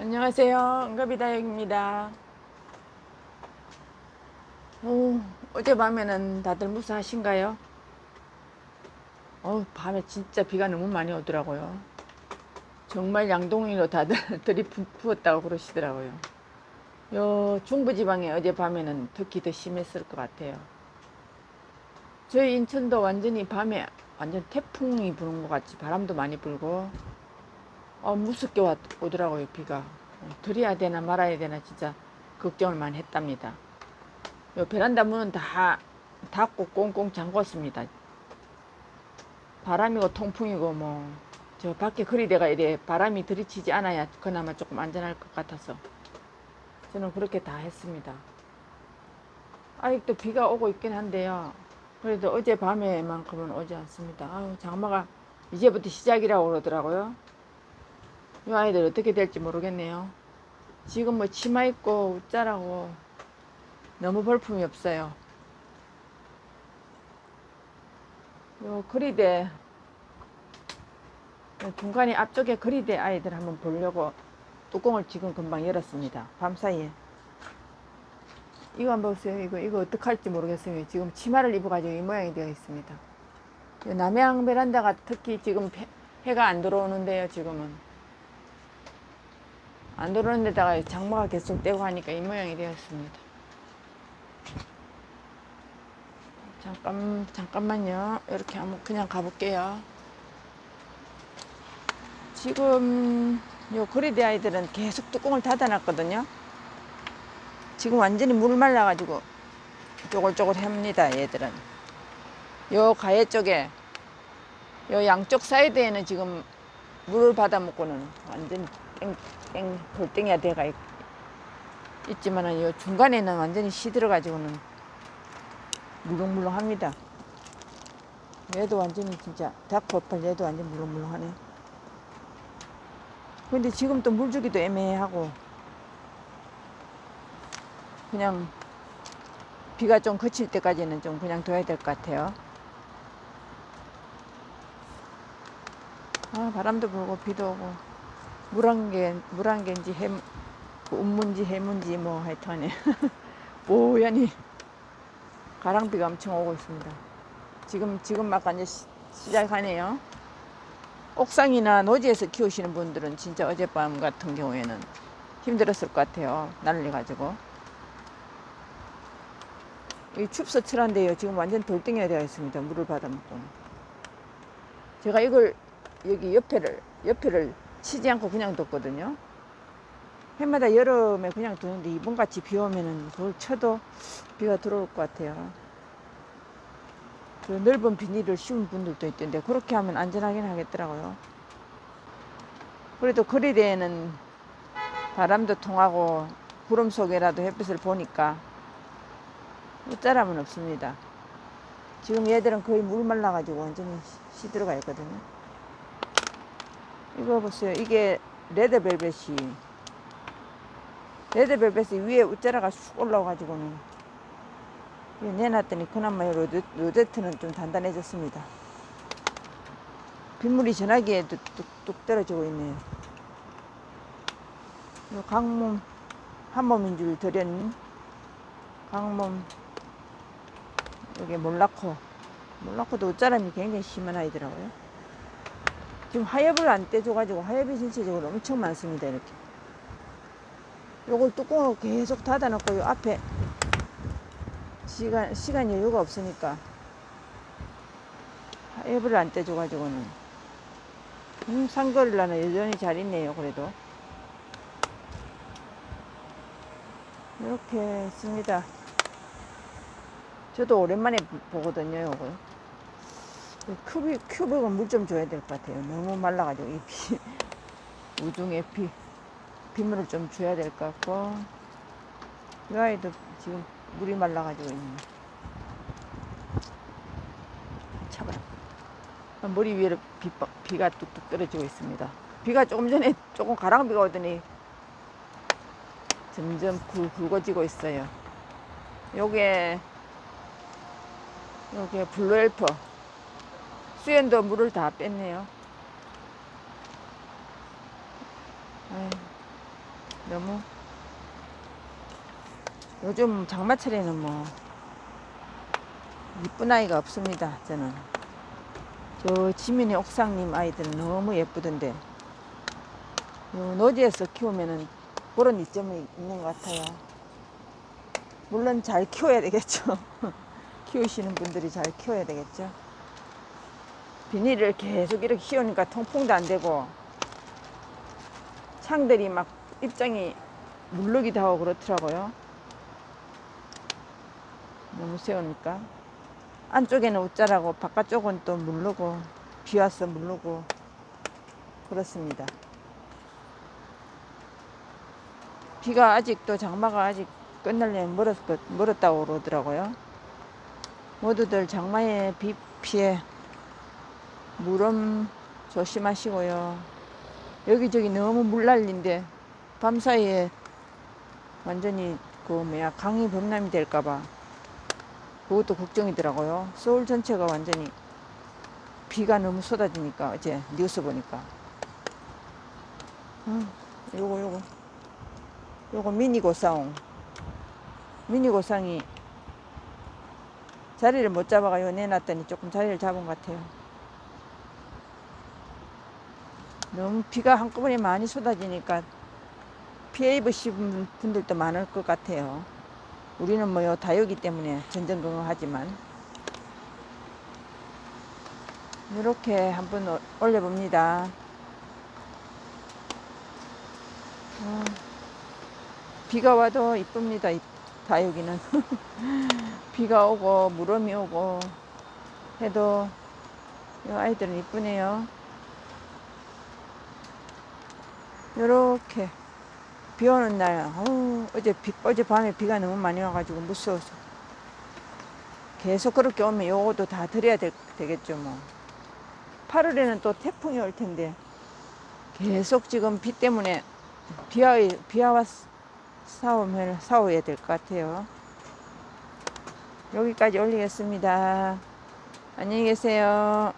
안녕하세요. 응급이다영입니다. 오, 어젯밤에는 다들 무사하신가요? 어, 밤에 진짜 비가 너무 많이 오더라고요. 정말 양동이로 다들 들이부었다고 그러시더라고요. 요 중부지방에 어젯밤에는 특히 더 심했을 것 같아요. 저희 인천도 완전히 밤에 완전 태풍이 부는 것 같이 바람도 많이 불고 어, 무섭게 왔, 오더라고요, 비가. 어, 드려야 되나 말아야 되나 진짜 걱정을 많이 했답니다. 요 베란다 문은 다 닫고 꽁꽁 잠궜습니다. 바람이고 통풍이고 뭐, 저 밖에 거리대가 이래 바람이 들이치지 않아야 그나마 조금 안전할 것 같아서 저는 그렇게 다 했습니다. 아직도 비가 오고 있긴 한데요. 그래도 어제 밤에만큼은 오지 않습니다. 아유, 장마가 이제부터 시작이라고 그러더라고요. 이 아이들 어떻게 될지 모르겠네요. 지금 뭐 치마 입고 웃자라고 너무 볼품이 없어요. 요 거리대 요 중간에 앞쪽에 거리대 아이들 한번 보려고 뚜껑을 지금 금방 열었습니다. 밤 사이에. 이거 한번 보세요. 이거 이거 어떻게 할지 모르겠어요. 지금 치마를 입어가지고 이 모양이 되어 있습니다. 요 남양 베란다가 특히 지금 해- 해가 안 들어오는데요. 지금은 안 들어오는 데다가 장마가 계속 떼고 하니까 이 모양이 되었습니다. 잠깐, 잠깐만요. 이렇게 한번 그냥 가볼게요. 지금 요 거리대 아이들은 계속 뚜껑을 닫아놨거든요. 지금 완전히 물 말라가지고 쪼글쪼글 합니다. 얘들은. 요 가해 쪽에 요 양쪽 사이드에는 지금 물을 받아 먹고는 완전 땡 땡 돌덩이가 돼가 있, 있지만은 요 중간에는 완전히 시들어가지고는 물렁물렁합니다. 얘도 완전히 진짜 닭포팔 얘도 완전 물렁물렁하네. 근데 지금 또 물 주기도 애매하고 그냥 비가 좀 그칠 때까지는 좀 그냥 둬야 될 것 같아요. 아, 바람도 불고 비도 오고 물안개 물안개인지 해 운문지 해문지 뭐 하여튼에 뽀얀히 가랑비가 엄청 오고 있습니다. 지금 지금 막 시- 시작하네요. 옥상이나 노지에서 키우시는 분들은 진짜 어젯밤 같은 경우에는 힘들었을 것 같아요. 난리 가지고. 이 춥서 칠한데요. 지금 완전 돌덩이가 되어 있습니다. 물을 받아먹고. 제가 이걸 여기 옆에를 옆에를 치지 않고 그냥 뒀거든요. 해마다 여름에 그냥 두는데 이번 같이 비 오면은 그걸 쳐도 비가 들어올 것 같아요. 그 넓은 비닐을 씌운 분들도 있던데 그렇게 하면 안전하긴 하겠더라고요. 그래도 거리대에는 바람도 통하고 구름 속에라도 햇빛을 보니까 어쩌라면 없습니다. 지금 얘들은 거의 물 말라가지고 완전히 시- 시들어가 있거든요. 이거 보세요. 이게 레드벨벳이 레드벨벳이 위에 우짜라가 쑥 올라와가지고는 내놨더니 그나마 이 로제, 로제트는 좀 단단해졌습니다. 빗물이 전화기에 뚝뚝뚝 떨어지고 있네요. 이 강몸 한 몸인 줄 들은 강몸 여기 몰라코 몰라코도 옷자람이 굉장히 심한 아이더라고요. 지금 하엽을 안 떼줘가지고 하엽이 전체적으로 엄청 많습니다. 이렇게. 요걸 뚜껑으로 계속 닫아놓고 요 앞에 시간 시간 여유가 없으니까 하엽을 안 떼줘가지고는 음, 상거를라는 여전히 잘 있네요. 그래도 이렇게 있습니다. 저도 오랜만에 보- 보거든요. 요거. 큐빅, 큐빅은 물 좀 줘야 될 것 같아요. 너무 말라가지고, 이 비, 우중에 비, 빗물을 좀 줘야 될 것 같고, 이 아이도 지금 물이 말라가지고 있네. 차가 머리 위에 비, 비가 뚝뚝 떨어지고 있습니다. 비가 조금 전에 조금 가랑비가 오더니 점점 굵, 굵어지고 있어요. 요게, 요게 블루엘퍼. 수연도 물을 다 뺐네요. 아유, 너무 요즘 장마철에는 뭐 이쁜 아이가 없습니다. 저는 저 지민이 옥상님 아이들은 너무 예쁘던데 요 노지에서 키우면은 그런 이점이 있는 것 같아요. 물론 잘 키워야 되겠죠. 키우시는 분들이 잘 키워야 되겠죠. 비닐을 계속 이렇게 키우니까 통풍도 안 되고 창들이 막 입장이 물르기도 하고 그렇더라고요. 너무 세우니까. 안쪽에는 웃자라고 바깥쪽은 또 물르고 비 와서 물르고 그렇습니다. 비가 아직도 장마가 아직 끝날려면 멀었, 멀었다고 그러더라고요. 모두들 장마의 비 피해 물음 조심하시고요. 여기저기 너무 물난리인데 밤사이에 완전히 그 뭐야 강이 범람이 될까봐 그것도 걱정이더라고요. 서울 전체가 완전히 비가 너무 쏟아지니까 어제 뉴스 보니까 음, 요거 요거 요거 미니 고사옹 미니 고상이 자리를 못 잡아가요 내놨더니 조금 자리를 잡은 것 같아요. 너무 비가 한꺼번에 많이 쏟아지니까 피해 입으신 분들도 많을 것 같아요. 우리는 뭐요 다육이 때문에 전전긍긍하지만 이렇게 한번 오- 올려봅니다. 아, 비가 와도 이쁩니다. 이 다육이는 비가 오고 무름이 오고 해도 이 아이들은 이쁘네요. 요렇게 비 오는 날, 어우, 어제 비, 어제 밤에 비가 너무 많이 와가지고 무서워서. 계속 그렇게 오면 요것도 다 드려야 되, 되겠죠, 뭐. 8월에는 또 태풍이 올 텐데, 계속 지금 비 때문에 비와, 비와 싸우면, 싸워야 될 것 같아요. 여기까지 올리겠습니다. 안녕히 계세요.